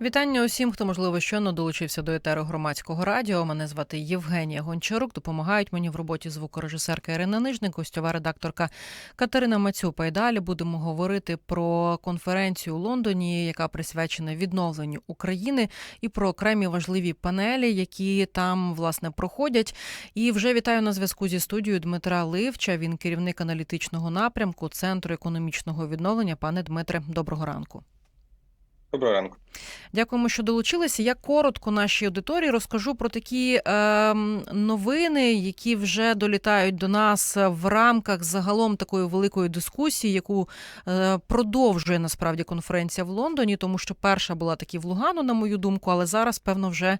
Вітання усім, хто можливо щойно долучився до етеру громадського радіо. Мене звати Євгенія Гончарук. Допомагають мені в роботі звукорежисерка Ірина Нижник, гостьова редакторка Катерина Мацюпа. І далі будемо говорити про конференцію у Лондоні, яка присвячена відновленню України, і про окремі важливі панелі, які там власне проходять. І вже вітаю на зв'язку зі студією Дмитра Ливча. Він керівник аналітичного напрямку Центру економічного відновлення. Пане Дмитре, доброго ранку. Доброго ранку. Дякуємо, що долучилися. Я коротко нашій аудиторії розкажу про такі е, новини, які вже долітають до нас в рамках загалом такої великої дискусії, яку е, продовжує насправді конференція в Лондоні, тому що перша була таки в Лугану, на мою думку, але зараз, певно, вже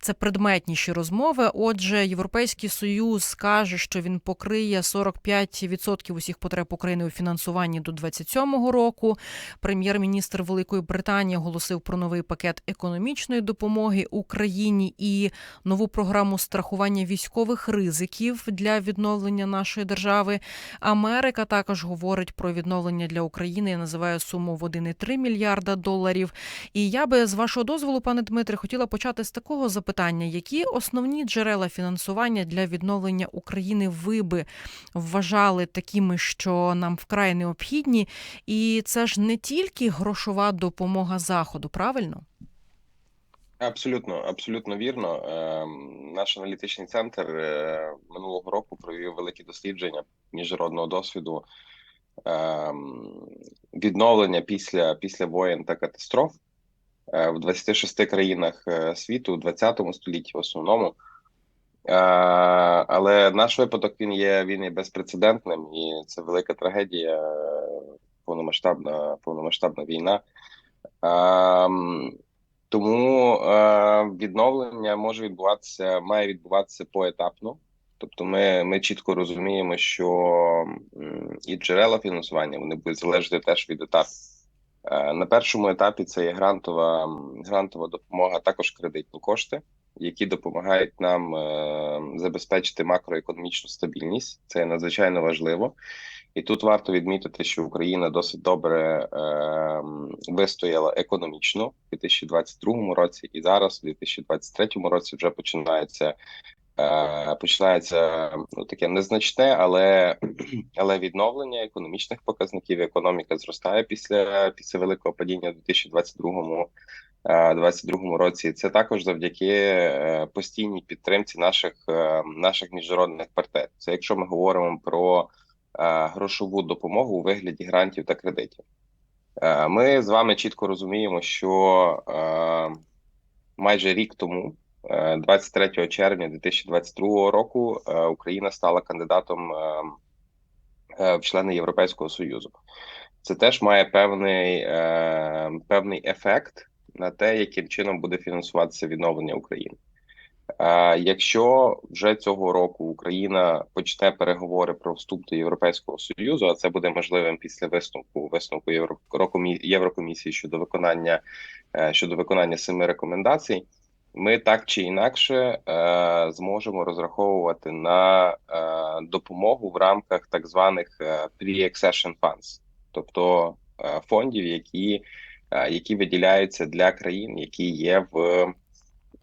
це предметніші розмови. Отже, Європейський Союз каже, що він покриє 45% усіх потреб України у фінансуванні до 2027 року. Прем'єр-міністр Великої Британії оголосив про новий пакет економічної допомоги Україні і нову програму страхування військових ризиків для відновлення нашої держави. Америка також говорить про відновлення для України. Я називаю суму в 1,3 мільярда доларів. І я би з вашого дозволу, пане Дмитре, хотіла почати з такого запитання: які основні джерела фінансування для відновлення України ви би вважали такими, що нам вкрай необхідні, і це ж не тільки грошова допомога заходу, правильно? Абсолютно, абсолютно вірно. Наш аналітичний центр е, минулого року провів великі дослідження міжнародного досвіду відновлення після після воєн та катастроф е, в 26 країнах е, світу у 20 столітті в основному. Але наш випадок він є він є безпрецедентним, і це велика трагедія, повномасштабна повномасштабна війна. Тому е, відновлення може відбуватися, має відбуватися поетапно. Тобто, ми ми чітко розуміємо, що і джерела фінансування вони будуть залежати теж від етапу. Е, на першому етапі це є грантова грантова допомога, також кредитні кошти, які допомагають нам е, забезпечити макроекономічну стабільність. Це надзвичайно важливо. І тут варто відмітити, що Україна досить добре е, вистояла економічно у 2022 році, і зараз, у 2023 році, вже починається е, починається ну таке незначне, але але відновлення економічних показників. Економіка зростає після після великого падіння у 2022 2022 році це також завдяки е, постійній підтримці наших е, наших міжнародних партнерів. Це якщо ми говоримо про грошову допомогу у вигляді грантів та кредитів. Е, ми з вами чітко розуміємо, що е, майже рік тому, 23 червня 2022 року, Україна стала кандидатом в члени Європейського союзу. Це теж має певний певний ефект на те, яким чином буде фінансуватися відновлення України. Якщо вже цього року Україна почне переговори про вступ до Європейського союзу, а це буде можливим після висновку висновку Єврокомісії щодо виконання е, щодо виконання семи рекомендацій, ми так чи інакше е, зможемо розраховувати на е, допомогу в рамках так званих pre-accession funds, тобто фондів, які які виділяються для країн, які є в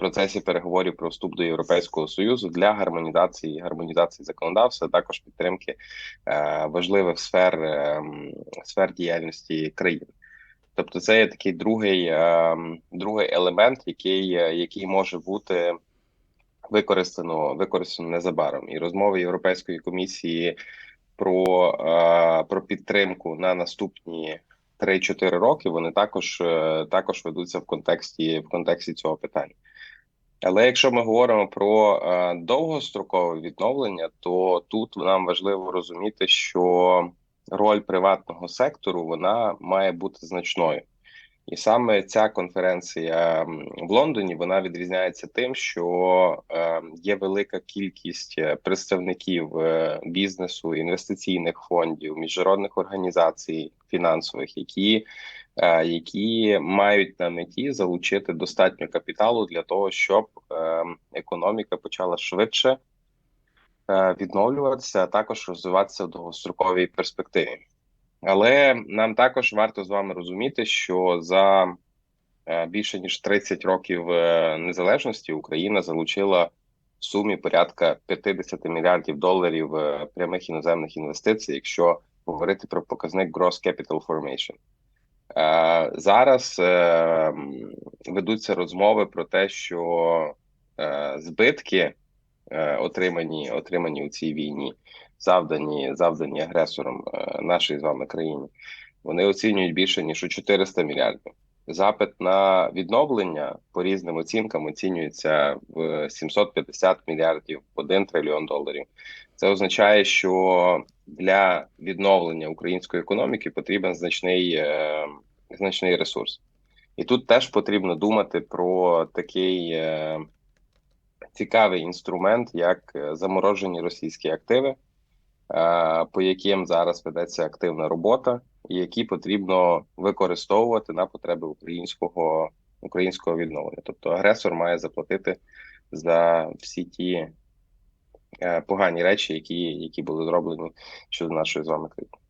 процесі переговорів про вступ до Європейського союзу для гармонізації гармонізації законодавства, також підтримки е, важливих сфер е, сфер діяльності країн. Тобто, це є такий другий е, другий елемент, який який може бути використано використано незабаром. І розмови Європейської комісії про, е, про підтримку на наступні. 3-4 роки вони також е, також ведуться в контексті в контексті цього питання. Але якщо ми говоримо про е, довгострокове відновлення, то тут нам важливо розуміти, що роль приватного сектору вона має бути значною. І саме ця конференція в Лондоні вона відрізняється тим, що е, є велика кількість е, представників бізнесу, інвестиційних фондів, міжнародних організацій фінансових, які які мають на меті залучити достатньо капіталу для того, щоб е, економіка почала швидше е, відновлюватися, а також розвиватися в довгостроковій перспективі. Але нам також варто з вами розуміти, що за е, більше ніж 30 років е, незалежності Україна залучила в сумі порядка 50 мільярдів доларів е, прямих іноземних інвестицій, якщо говорити про показник Gross Capital Formation. Е, Зараз е, ведуться розмови про те, що е, збитки, отримані, отримані у цій війні, завдані, завдані агресором нашої з вами країни, вони оцінюють більше ніж у 400 мільярдів. Запит на відновлення по різним оцінкам оцінюється в 750 мільярдів, 1 трильйон доларів. Це означає, що для відновлення української економіки потрібен значний, е, значний ресурс. І тут теж потрібно думати про такий е, цікавий інструмент, як е, заморожені російські активи, по яким зараз ведеться активна робота, і які потрібно використовувати на потреби українського, українського відновлення. Тобто агресор має заплатити за всі ті е, погані речі, які, які були зроблені щодо нашої з вами країни.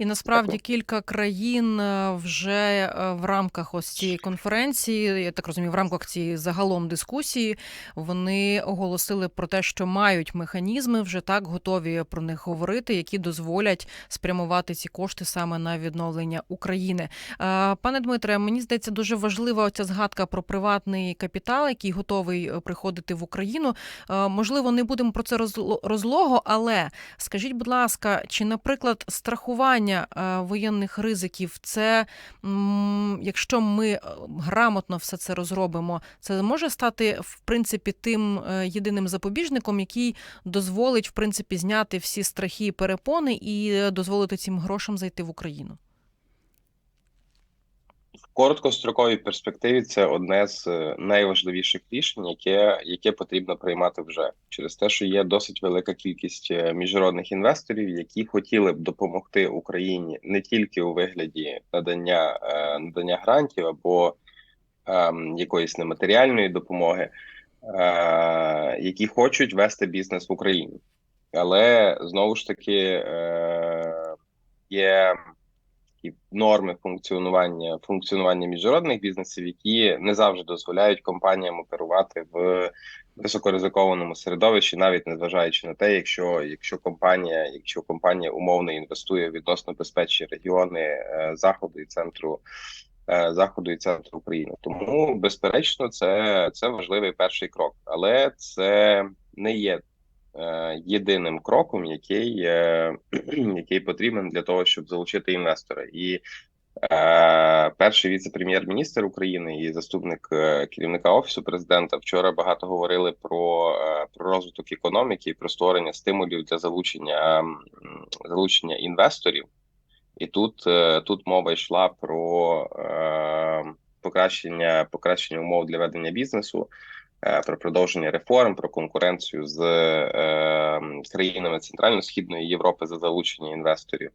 І насправді кілька країн е, вже е, в рамках ось цієї конференції, я так розумію, в рамках цієї загалом дискусії вони оголосили про те, що мають механізми вже так готові про них говорити, які дозволять спрямувати ці кошти саме на відновлення України. Е, Пане Дмитре, мені здається, дуже важлива оця згадка про приватний капітал, який готовий приходити в Україну. Можливо, не будемо про це розло- розлого, але скажіть, будь ласка, чи, наприклад, страхування е, воєнних ризиків, це якщо ми е, грамотно все це розробимо, це може стати в принципі тим е, єдиним запобіжником, який дозволить в принципі зняти всі страхи і перепони і дозволити цим грошам зайти в Україну? Короткостроковій перспективі це одне з е, найважливіших рішень, яке, яке потрібно приймати вже через те, що є досить велика кількість е, міжнародних інвесторів, які хотіли б допомогти Україні не тільки у вигляді надання, е, надання грантів або ем, якоїсь нематеріальної допомоги, е, які хочуть вести бізнес в Україні. Але знову ж таки е, є такі норми функціонування функціонування міжнародних бізнесів, які не завжди дозволяють компаніям оперувати в високоризикованому середовищі, навіть незважаючи на те, якщо якщо компанія, якщо компанія умовно інвестує в відносно безпечні регіони е, заходу і центру. е, Заходу і центру України, тому безперечно, це, це важливий перший крок, але це не є єдиним кроком, який, е, який потрібен для того, щоб залучити інвестора. І е, перший віце-прем'єр-міністр України і заступник е, керівника офісу президента вчора багато говорили про, е, про розвиток економіки, про створення стимулів для залучення залучення інвесторів. І тут, е, тут мова йшла про е, покращення покращення умов для ведення бізнесу е, про продовження реформ, про конкуренцію з е, країнами Центрально-Східної Європи за залучення інвесторів,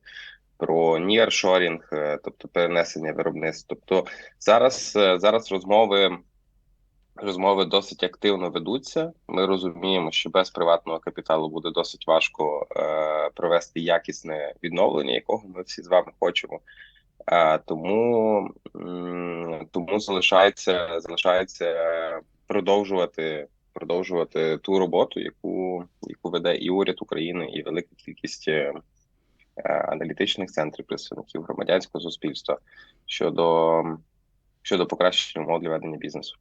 про ніршорінг, е, тобто перенесення виробництв. Тобто зараз, е, зараз розмови. Розмови досить активно ведуться. Ми розуміємо, що без приватного капіталу буде досить важко е, провести якісне відновлення, якого ми всі з вами хочемо. А, тому, м, тому залишається, залишається е, продовжувати продовжувати ту роботу, яку, яку веде і уряд України, і велика кількість е, е, аналітичних центрів представників громадянського суспільства щодо, щодо покращення умов для ведення бізнесу.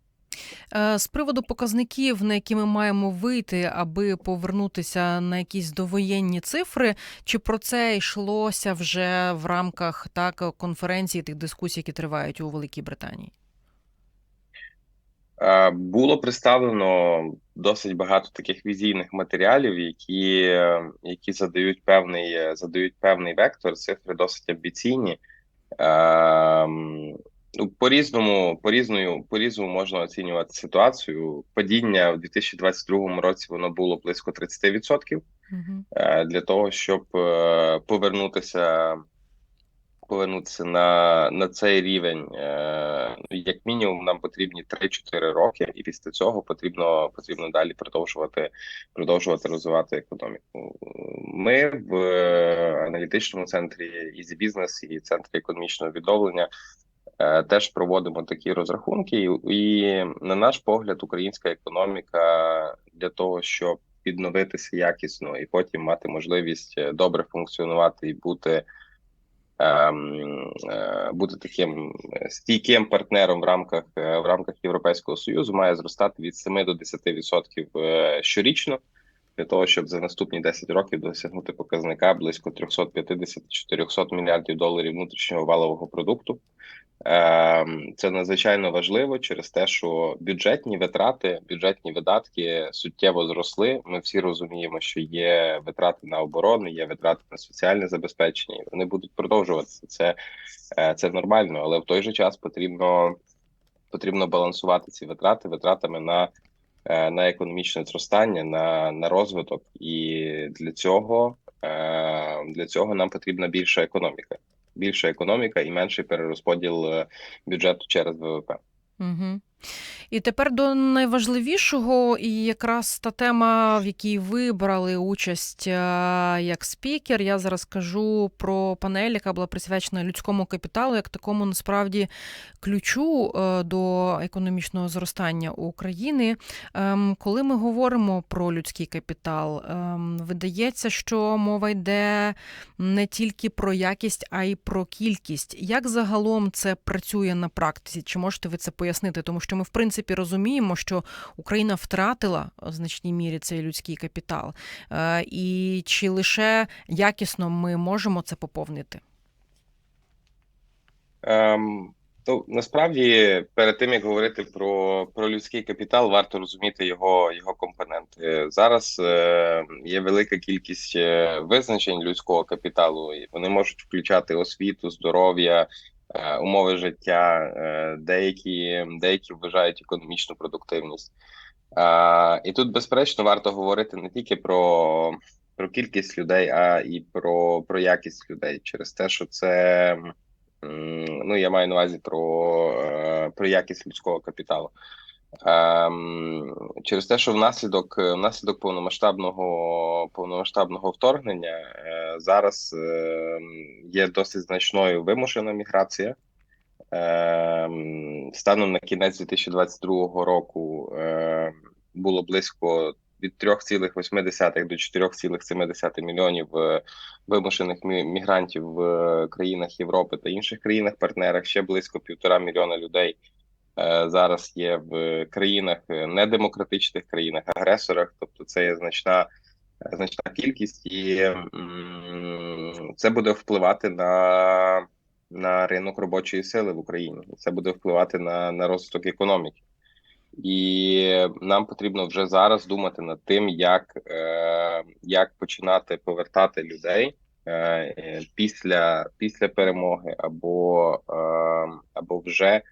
Е, З приводу показників, на які ми маємо вийти, аби повернутися на якісь довоєнні цифри, чи про це йшлося вже в рамках так конференції тих дискусій, які тривають у Великій Британії? Е, Було представлено досить багато таких візійних матеріалів, які, е, які задають певний, е, задають певний вектор, цифри досить амбіційні. Ну, по-різному, по-різному, по-різному можна оцінювати ситуацію. Падіння в 2022 році воно було близько 30%. Угу. Е, для того, щоб повернутися повернутися на, на цей рівень. Е, ну, як мінімум, нам потрібні 3-4 роки, і після цього потрібно потрібно далі продовжувати продовжувати розвивати економіку. Ми в е, аналітичному центрі Easy Business і центрі економічного відновлення. е, Теж проводимо такі розрахунки, і, на наш погляд, українська економіка для того, щоб відновитися якісно і потім мати можливість добре функціонувати і бути бути таким е, стійким партнером в рамках е, в рамках Європейського союзу, має зростати від 7 до 10% е, щорічно. Для того щоб за наступні 10 років досягнути показника близько 350-400 мільярдів доларів внутрішнього валового продукту, Ем, це надзвичайно важливо через те, що бюджетні витрати, бюджетні видатки суттєво зросли. Ми всі розуміємо, що є витрати на оборону, є витрати на соціальне забезпечення. Вони будуть продовжуватися. Це, е, це нормально, але в той же час потрібно потрібно балансувати ці витрати витратами на, на економічне зростання, на, на розвиток, і для цього, е, для цього нам потрібна більша економіка більша економіка і менший перерозподіл е, бюджету через ВВП. Угу. І тепер до найважливішого, і якраз та тема, в якій ви брали участь е, як спікер. Я зараз кажу про панель, яка була присвячена людському капіталу, як такому насправді ключу е, до економічного зростання України. Ем, Коли ми говоримо про людський капітал, ем, видається, що мова йде не тільки про якість, а й про кількість. Як загалом це працює на практиці? Чи можете ви це пояснити? Тому що ми, в принципі, розуміємо, що Україна втратила в значній мірі цей людський капітал, Е, і чи лише якісно ми можемо це поповнити? Ем, ну насправді перед тим як говорити про, про людський капітал, варто розуміти його, його компоненти. Зараз е, є велика кількість е, визначень людського капіталу, і вони можуть включати освіту, здоров'я. Е, Умови життя, е, деякі деякі вважають економічну продуктивність, і тут, безперечно, варто говорити не тільки про, про кількість людей, а і про, про якість людей через те, що це ну я маю на увазі про, е, про якість людського капіталу. Ем, через те, що внаслідок внаслідок повномасштабного повномасштабного вторгнення е, зараз е, є досить значною вимушена міграція. Ем, станом на кінець 2022 року е, було близько від 3,8 до 4,7 мільйонів е, вимушених мі- мігрантів в е, країнах Європи та інших країнах-партнерах. Ще близько півтора мільйона людей е, зараз є в країнах е, недемократичних країнах, агресорах. Тобто, це є значна. Значна кількість, і це буде впливати на на ринок робочої сили в Україні. Це буде впливати на, на розвиток економіки. І нам потрібно вже зараз думати над тим, як, е, як починати повертати людей е, після, після перемоги, або, е, або вже е,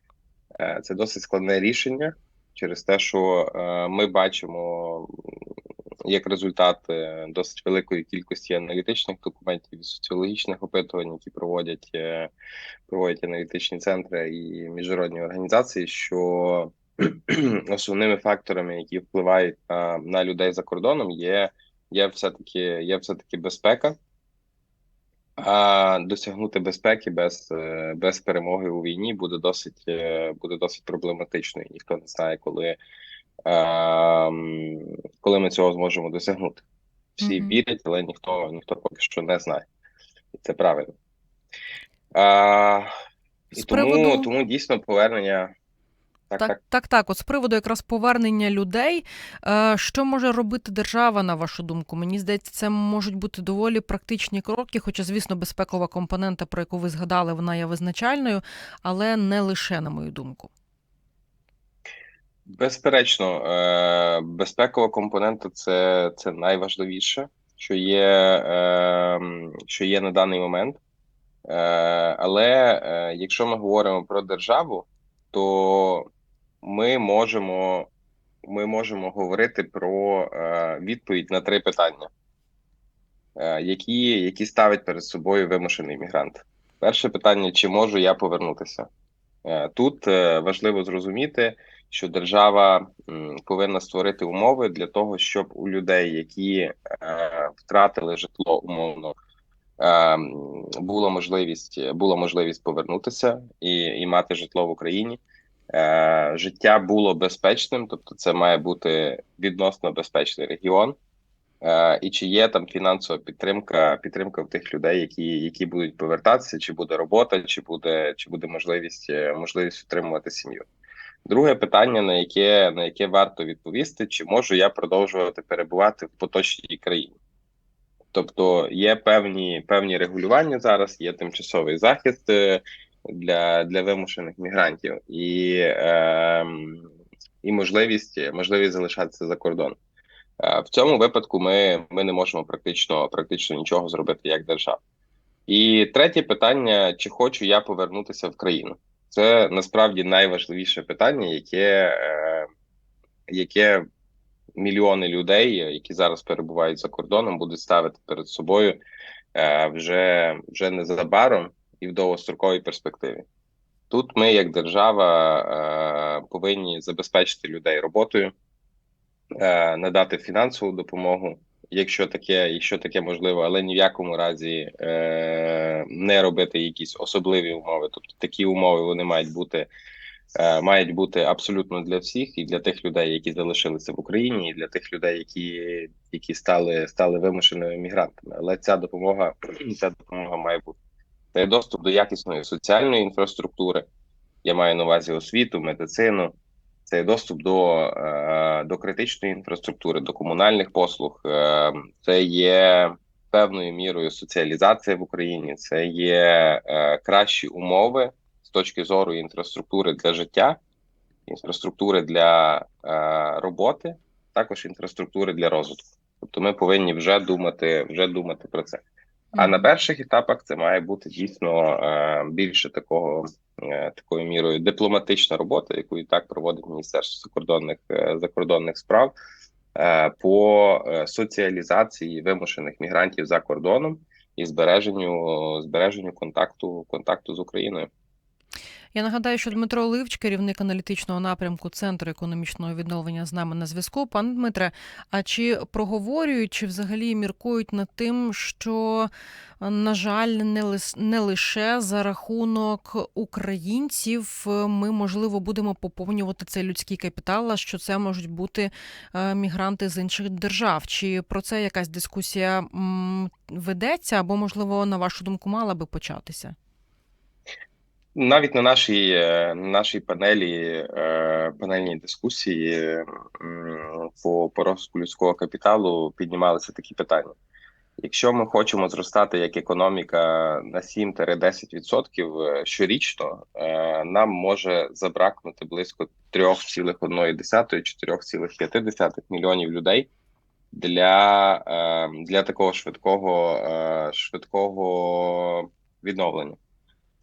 це досить складне рішення через те, що е, ми бачимо як результат е, досить великої кількості аналітичних документів і соціологічних опитувань, які проводять е, проводять аналітичні центри і міжнародні організації, що основними факторами, які впливають на, на людей за кордоном, є, є все-таки є все-таки безпека. А досягнути безпеки без е, без перемоги у війні буде досить е, буде досить проблематично, і ніхто не знає, коли коли ми цього зможемо досягнути. Всі Мгм. вірять, але ніхто ніхто поки що не знає. І це правильно. А, і тому, приводу- тому дійсно повернення. Так, так. Так, так, так. От з приводу якраз повернення людей, е, що може робити держава, на вашу думку? Мені здається, це можуть бути доволі практичні кроки, хоча, звісно, безпекова компонента, про яку ви згадали, вона є визначальною, але не лише, на мою думку. Безперечно, е, безпекова компонента це, це найважливіше, що є, е, що є на даний момент. Але якщо ми говоримо про державу, то ми можемо, ми можемо говорити про е, відповідь на три питання, е, які, які ставить перед собою вимушений мігрант. Перше питання: чи можу я повернутися? Е, Тут е, важливо зрозуміти, що держава м, повинна створити умови для того, щоб у людей, які е, втратили житло умовно, е, була можливість була можливість повернутися і, і мати житло в Україні. Е, Життя було безпечним, тобто це має бути відносно безпечний регіон. Е, І чи є там фінансова підтримка, підтримка в тих людей, які які будуть повертатися, чи буде робота, чи буде чи буде можливість е, можливість утримувати сім'ю? Друге питання, на яке на яке варто відповісти, чи можу я продовжувати перебувати в поточній країні? Тобто є певні певні регулювання зараз, є тимчасовий захист для для вимушених мігрантів і, е, і можливість можливість залишатися за кордоном. Е, В цьому випадку ми ми не можемо практично практично нічого зробити як держава. І третє питання: чи хочу я повернутися в країну? Це насправді найважливіше питання, яке, е, яке мільйони людей, які зараз перебувають за кордоном, будуть ставити перед собою е, вже, вже незабаром і в довгостроковій перспективі. Тут ми, як держава, е, повинні забезпечити людей роботою е, надати фінансову допомогу, якщо таке, якщо таке можливо, але ні в якому разі е, не робити якісь особливі умови. Тобто такі умови вони мають бути. Мають бути абсолютно для всіх, і для тих людей, які залишилися в Україні, і для тих людей, які які стали стали вимушеними мігрантами. Але ця допомога ця допомога має бути. Це доступ до якісної соціальної інфраструктури. Я маю на увазі освіту, медицину, це доступ до е, до критичної інфраструктури, до комунальних послуг, е, це є певною мірою соціалізація в Україні, це є е, кращі умови з точки зору інфраструктури для життя, інфраструктури для роботи, також інфраструктури для розвитку. Тобто, ми повинні вже думати, вже думати про це. А на перших етапах це має бути дійсно більше такого Е, такою мірою дипломатична робота, яку і так проводить Міністерство закордонних е, закордонних справ е, по соціалізації вимушених мігрантів за кордоном і збереженню збереженню контакту контакту з Україною. Я нагадаю, що Дмитро Ливч, керівник аналітичного напрямку Центру економічного відновлення з нами на зв'язку. Пане Дмитре, а чи проговорюють, чи взагалі міркують над тим, що, на жаль, не лише за рахунок українців ми, можливо, будемо поповнювати цей людський капітал, а що це можуть бути е, мігранти з інших держав? Чи про це якась дискусія ведеться, або, можливо, на вашу думку, мала би початися? Навіть на нашій е, нашій панелі е, панельній дискусії по по розвитку людського капіталу піднімалися такі питання. Якщо ми хочемо зростати як економіка на 7-10% е, щорічно, нам може забракнути близько 3,1-4,5 мільйонів людей для для такого швидкого швидкого відновлення.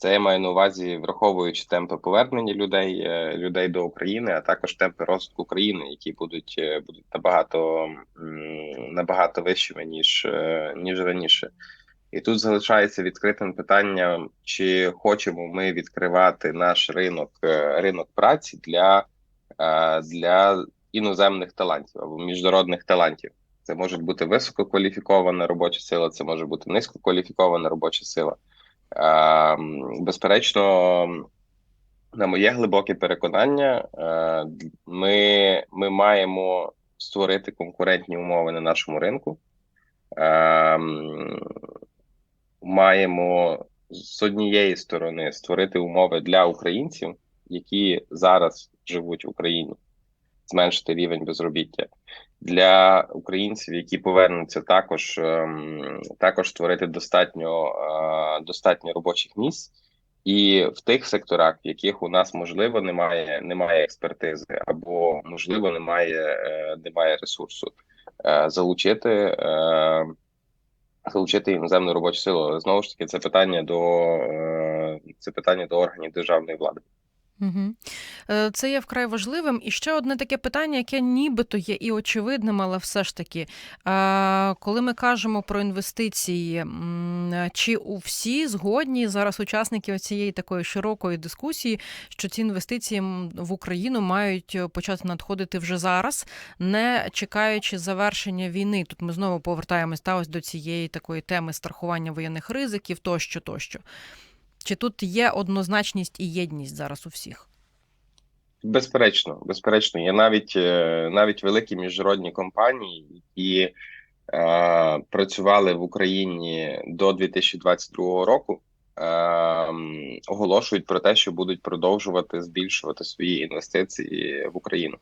Це я маю на увазі, враховуючи темпи повернення людей е, людей до України, а також темпи розвитку країни, які будуть е, будуть набагато набагато вищими ніж е, ніж раніше. І тут залишається відкритим питанням, чи хочемо ми відкривати наш ринок ринок праці для для іноземних талантів або міжнародних талантів. Це може бути висококваліфікована робоча сила, це може бути низькокваліфікована робоча сила. Ем, безперечно, на моє глибоке переконання, е, ми, ми маємо створити конкурентні умови на нашому ринку. Ем, маємо з однієї сторони створити умови для українців, які зараз живуть в Україні, зменшити рівень безробіття для українців, які повернуться, також ем, також створити достатньо е, достатньо робочих місць. І в тих секторах, в яких у нас можливо немає немає експертизи, або можливо немає е, немає ресурсу, е, залучити залучити іноземну робочу силу. Знову ж таки, це питання до це питання до органів державної влади. Угу. Це є вкрай важливим. І ще одне таке питання, яке нібито є і очевидним, але все ж таки, е, коли ми кажемо про інвестиції, чи у всі згодні зараз учасники цієї такої широкої дискусії, що ці інвестиції в Україну мають е, почати надходити вже зараз, не чекаючи завершення війни? Тут ми знову повертаємось та ось до цієї такої теми страхування воєнних ризиків, тощо, тощо. Чи тут є однозначність і єдність зараз у всіх? Безперечно, безперечно, є навіть е, навіть великі міжнародні компанії, які е, працювали в Україні до 2022 року, е, оголошують про те, що будуть продовжувати збільшувати свої інвестиції в Україну.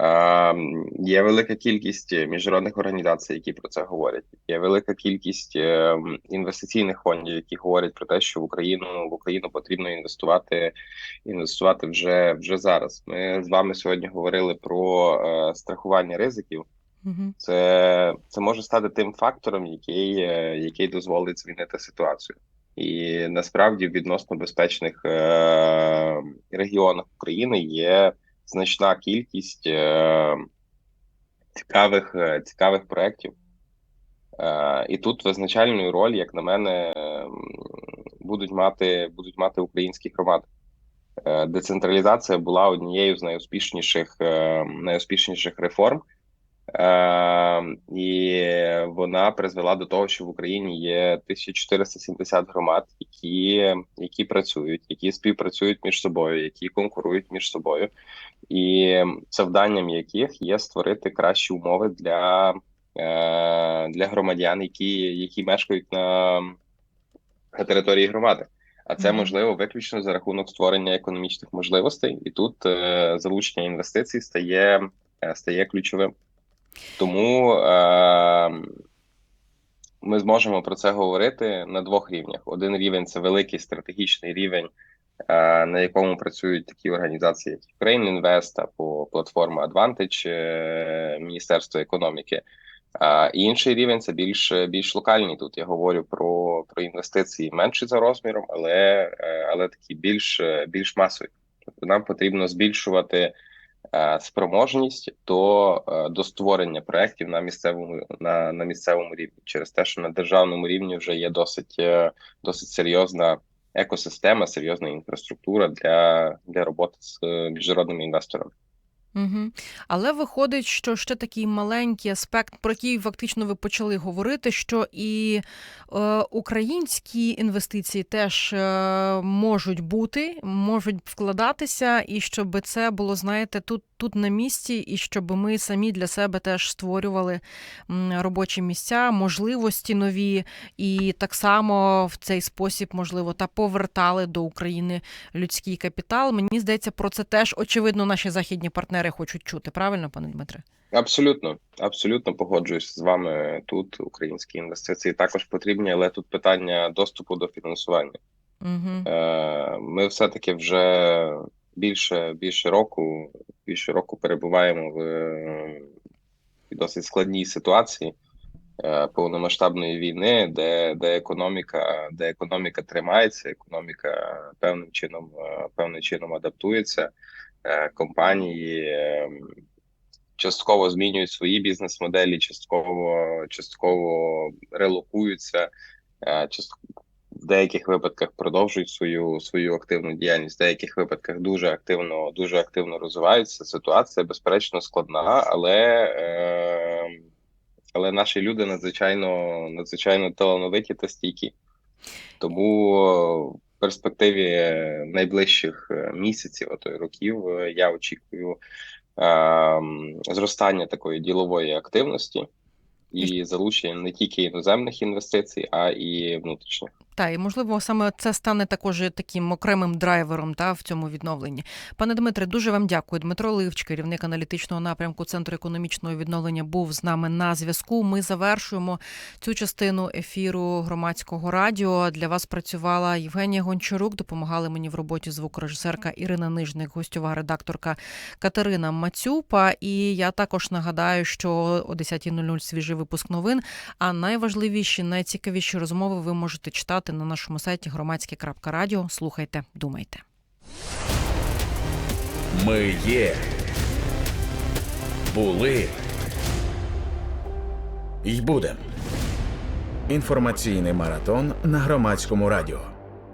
Е, Є велика кількість міжнародних організацій, які про це говорять. Є велика кількість е, інвестиційних фондів, які говорять про те, що в Україну в Україну потрібно інвестувати інвестувати вже вже зараз. Ми з вами сьогодні говорили про е, страхування ризиків. Це це може стати тим фактором, який, е, який дозволить змінити ситуацію. І насправді в відносно безпечних е, регіонах України є значна кількість е, цікавих е, цікавих проєктів. Е, і тут визначальну роль, як на мене, будуть мати будуть мати українські громади. Децентралізація була однією з найуспішніших найуспішніших реформ, і вона призвела до того, що в Україні є 1470 громад, які, які працюють, які співпрацюють між собою, які конкурують між собою, і завданням яких є створити кращі умови для, е, для громадян, які, які мешкають на, на території громади. А це можливо виключно за рахунок створення економічних можливостей, і тут е, залучення інвестицій стає, е, стає ключовим. Тому е, ми зможемо про це говорити на двох рівнях. Один рівень це великий стратегічний рівень, е, на якому працюють такі організації, як Ukraine Invest або платформа Advantage е, Міністерства економіки. А інший рівень це більш більш локальний. Тут я говорю про, про інвестиції менші за розміром, але, е, але такі більш, більш масові. Тобто нам потрібно збільшувати спроможність до, е, до створення проєктів на місцевому на, на місцевому рівні через те, що на державному рівні вже є досить, е, досить серйозна екосистема, серйозна інфраструктура для, для роботи з е, міжнародними інвесторами. Угу. Але виходить, що ще такий маленький аспект, про який фактично ви почали говорити, що і е, українські інвестиції теж е, можуть бути, можуть вкладатися, і щоб це було, знаєте, тут, тут на місці, і щоб ми самі для себе теж створювали робочі місця, можливості нові, і так само в цей спосіб, можливо, та повертали до України людський капітал. Мені здається, про це теж очевидно наші західні партнери хочуть чути. Правильно, пане Дмитре? Абсолютно, абсолютно погоджуюсь з вами. Тут українські інвестиції також потрібні, але тут питання доступу до фінансування. Угу. Ми все-таки вже більше більше року, більше року перебуваємо в е, досить складній ситуації е, повномасштабної війни, де, де економіка, де економіка тримається, економіка певним чином, е, певним чином адаптується. Компанії частково змінюють свої бізнес-моделі, частково частково релокуються, в деяких випадках продовжують свою свою активну діяльність, в деяких випадках дуже активно дуже активно розвиваються. Ситуація безперечно складна, але е, але наші люди надзвичайно надзвичайно талановиті та стійкі. Тому в перспективі найближчих е, місяців, а то й років, е, я очікую е, зростання такої ділової активності і залучення не тільки іноземних інвестицій, а і внутрішніх. Та і можливо саме це стане також таким окремим драйвером та в цьому відновленні. Пане Дмитре, дуже вам дякую. Дмитро Ливч, керівник аналітичного напрямку Центру економічного відновлення, був з нами на зв'язку. Ми завершуємо цю частину ефіру громадського радіо. Для вас працювала Євгенія Гончарук. Допомагали мені в роботі звукорежисерка Ірина Нижник, гостьова редакторка Катерина Мацюпа. І я також нагадаю, що о 10.00 свіжий випуск новин. А найважливіші, найцікавіші розмови ви можете читати на нашому сайті громадське.радіо. Слухайте, думайте. Ми є. Були. й будем. Інформаційний маратон на громадському радіо.